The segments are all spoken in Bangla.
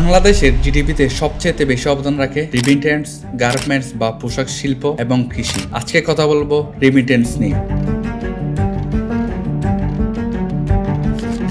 বাংলাদেশের জিডিপিতে সবচেয়ে বেশি অবদান রাখে রিমিটেন্স, গার্মেন্টস বা পোশাক শিল্প এবং কৃষি। আজকে কথা বলব রিমিটেন্স নিয়ে।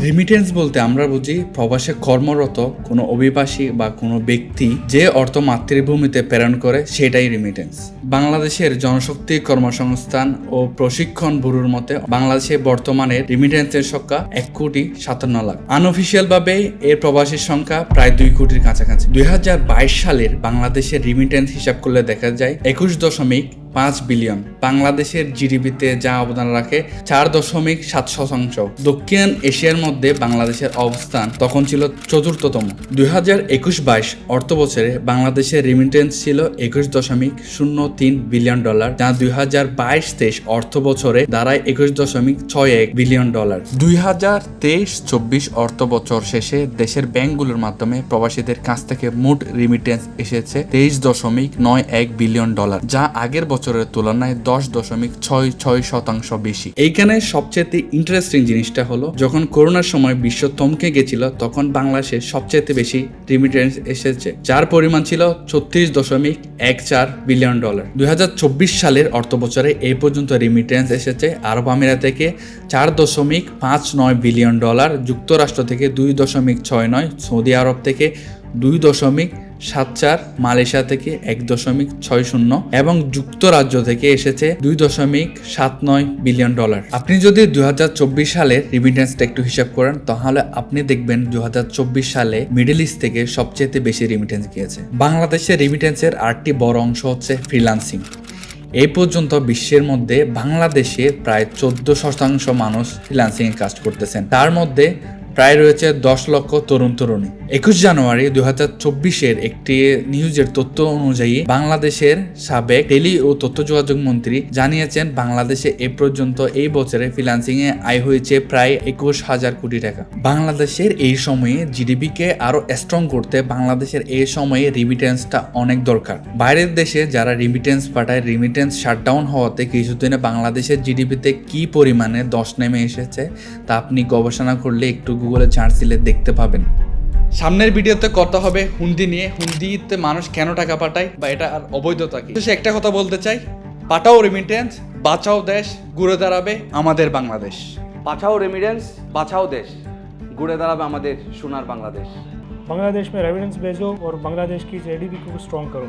রিমিটেন্স বলতে আমরা বুঝি প্রবাসে কর্মরত কোনো অভিবাসী বা কোনো ব্যক্তি যে অর্থ মাতৃভূমিতে প্রেরণ করে সেটাই রেমিটেন্স বাংলাদেশের জনশক্তি কর্মসংস্থান ও প্রশিক্ষণ ব্যুরোর মতে বাংলাদেশে বর্তমানে রিমিটেন্সের সংখ্যা এক কোটি সাতান্ন লাখ। আনঅফিসিয়াল ভাবে এর প্রবাসীর সংখ্যা প্রায় দুই কোটির কাছাকাছি। দুই হাজার বাইশ সালের বাংলাদেশের রিমিটেন্স হিসাব করলে দেখা যায় একুশ দশমিক পাঁচ বিলিয়ন। বাংলাদেশের জিডিপিতে যা অবদান রাখে চার দশমিক সাত শতাংশ। দক্ষিণ এশিয়ার মধ্যে বাংলাদেশের অবস্থান তখন ছিল চতুর্থতম। দুই হাজার একুশ বাইশ অর্থ বছরে বাংলাদেশের রিমিটেন্স ছিল একুশ দশমিক শূন্য তিন বিলিয়ন ডলার, যা দুই হাজার বাইশ তেইশ অর্থ বছরে দাঁড়ায় একুশ দশমিক ছয় এক বিলিয়ন ডলার। দুই হাজার তেইশ চব্বিশ অর্থ বছর শেষে দেশের ব্যাংকগুলোর মাধ্যমে প্রবাসীদের কাছ থেকে মোট রিমিটেন্স এসেছে তেইশ দশমিক নয় এক বিলিয়ন ডলার, যা আগের বছরের তুলনায় দশ দশমিক ছয় ছয় শতাংশ বেশি। এইখানে সবচেয়ে ইন্টারেস্টিং জিনিসটা হলো, যখন করোনার সময় বিশ্ব থমকে গেছিল, তখন বাংলাদেশে সবচেয়ে বেশি রিমিটেন্স এসেছে, যার পরিমাণ ছিল ছত্রিশ দশমিক এক চার বিলিয়ন ডলার দুই হাজার চব্বিশ সালের অর্থ বছরে এই পর্যন্ত রিমিটেন্স এসেছে, আরব আমিরাত থেকে চার দশমিক পাঁচ নয় বিলিয়ন ডলার যুক্তরাষ্ট্র থেকে দুই দশমিক ছয় নয়, সৌদি আরব থেকে দুই দশমিক সাত চার মালয়েশিয়া থেকে এক দশমিক ছয় শূন্য এবং যুক্তরাজ্য থেকে এসেছে দুই দশমিক সাত নয় বিলিয়ন ডলার। আপনি যদি দু হাজার চব্বিশ সালের রিমিটেন্সটা একটু হিসাব করেন, তাহলে আপনি দেখবেন দু হাজার চব্বিশ সালে মিডল ইস্ট থেকে সবচেয়ে বেশি রিমিটেন্স গিয়েছে। বাংলাদেশের রিমিটেন্সের আরেকটি বড় অংশ হচ্ছে ফ্রিলান্সিং এই পর্যন্ত বিশ্বের মধ্যে বাংলাদেশে প্রায় চোদ্দ শতাংশ মানুষ ফ্রিলান্সিং এ কাজ করতেছেন। তার মধ্যে প্রায় রয়েছে দশ লক্ষ তরুণ তরুণী একুশ জানুয়ারি দুই হাজার চব্বিশের একটি নিউজের তথ্য অনুযায়ী বাংলাদেশের সাবেক টেলি ও তথ্য যোগাযোগ মন্ত্রী জানিয়েছেন, বাংলাদেশে এ পর্যন্ত এই বছরে ফ্রিলান্সিং এ আয় হয়েছে প্রায় একুশ হাজার কোটি টাকা। বাংলাদেশের এই সময়ে জিডিপি কে আরও স্ট্রং করতে বাংলাদেশের এই সময়ে রিমিটেন্সটা অনেক দরকার। বাইরের দেশে যারা রিমিটেন্স পাঠায় রিমিটেন্স শাটডাউন হওয়াতে কিছুদিনে বাংলাদেশের জিডিপিতে কি পরিমাণে দশ নেমে এসেছে তা আপনি গবেষণা করলে একটু গুগলে চার্জ দিলে দেখতে পাবেন। সামনের ভিডিওতে কথা হবে হুন্ডি নিয়ে হুন্ডিতে মানুষ কেন টাকা পাঠায় বা এটা আর অবৈধতা কি সে একটা কথা বলতে চাই পাঠাও রিমিটেন্স বাঁচাও দেশ ঘুরে দাঁড়াবে আমাদের বাংলাদেশ বাঁচাও রেমিডেন্স বাঁচাও দেশ ঘুরে দাঁড়াবে আমাদের সোনার বাংলাদেশ बांग्लादेश में रेविडेंस भेजो और बांग्लादेश की जीडीपी को स्ट्रॉन्ग करो